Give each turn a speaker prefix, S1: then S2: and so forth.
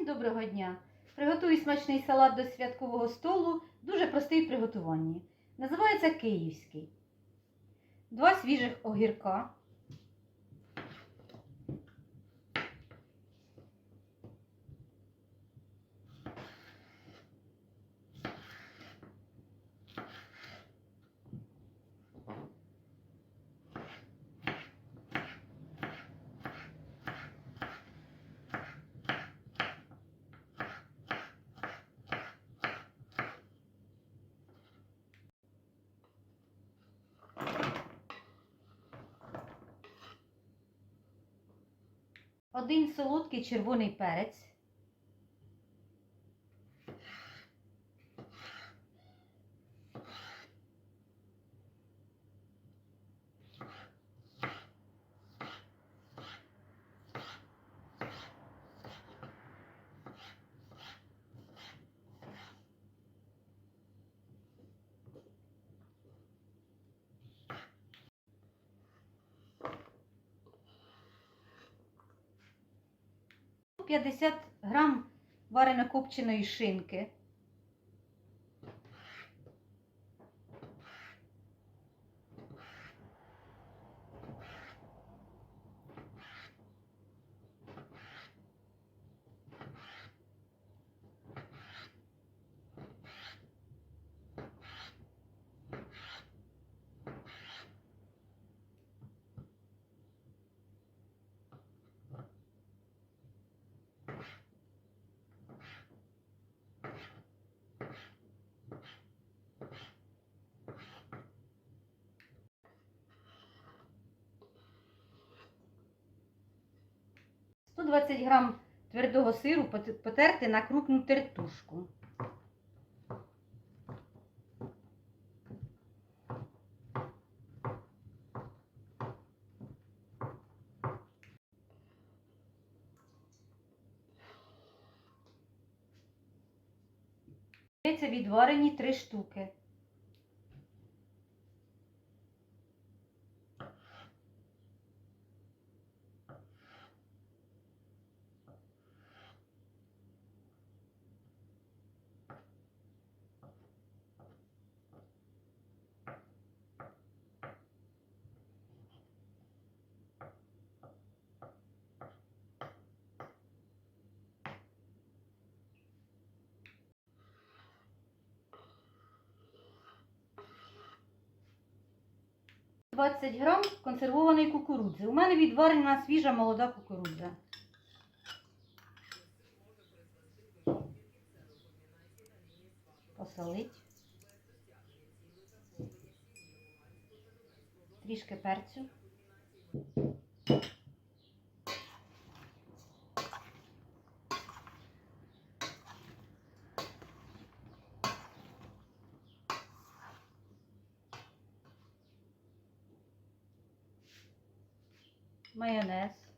S1: Всім доброго дня! Приготую смачний салат до святкового столу, дуже простий в приготуванні. Називається київський. Два свіжих огірка. Один солодкий червоний перець. – 50 грам варено копченої шинки. – 120 грам твердого сиру пот- потерти на крупну тертушку. Яйця відварені 3 штуки. – 20 грам консервованої кукурудзи. У мене відварена свіжа молода кукурудза. Посолить. Трішки перцю. maionese.